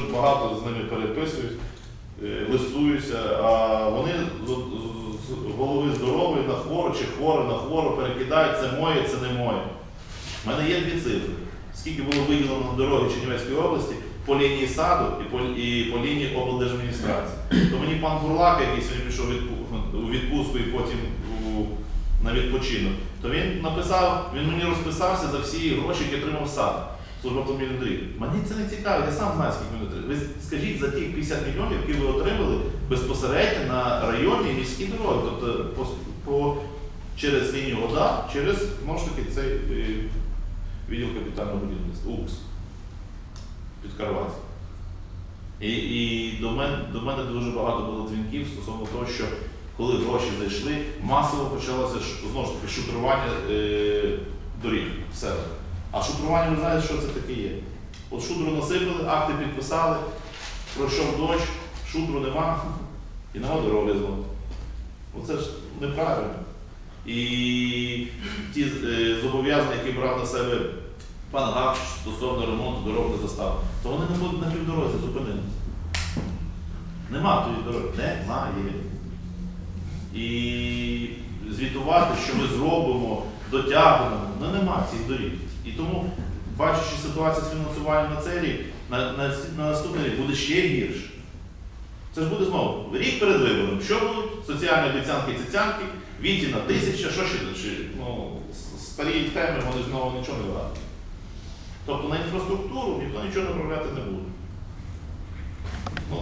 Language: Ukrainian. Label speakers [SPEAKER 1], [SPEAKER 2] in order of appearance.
[SPEAKER 1] дуже багато з ними переписуюсь, е, листуюся, а вони з, голови здорової на хворо чи хворо на хворо перекидають, це моє, це не моє. У мене є дві цифри. Скільки було виділено на дороги Чернівецької області по лінії саду і по, і по лінії облдержадміністрації. То мені пан Бурлак, який сьогодні пішов у відпустку і потім у, на відпочинок, то він написав, він мені розписався за всі гроші, які отримав сад. Служба автомобільних доріг. Мені це не цікаво, я сам знаю, скільки мені отримали. Ви скажіть за ті 50 мільйонів, які ви отримали безпосередньо на районні і міські дороги, тобто по, по, через лінію ОДА, через знову таки цей е, відділ капітального будівництва, УКС під Карваці. І, і до, мене, до мене дуже багато було дзвінків стосовно того, що коли гроші зайшли, масово почалося знову ж таки шутрування е, доріг в селах. А шутрування, ви знаєте, що це таке є? От шутру насипали, акти підписали, пройшов дощ, шутру нема, і нема дороги знову. Оце ж неправильно. І ті е, зобов'язання, які брав на себе пан Гавч стосовно ремонту дорог та застав, то вони не будуть на півдорозі зупинилися. Нема тої дороги. Немає. І звітувати, що ми зробимо, дотягнемо, ну нема цих доріг. І тому, бачачи ситуацію з фінансуванням на цей рік, на, на, на наступний рік буде ще гірше. Це ж буде знову рік перед вибором. Що будуть? Соціальні обіцянки цяцянки, віті на тисяча, що ще ну, старі теми, вони знову нічого не варті. Тобто на інфраструктуру ніхто нічого направляти не буде. Ну,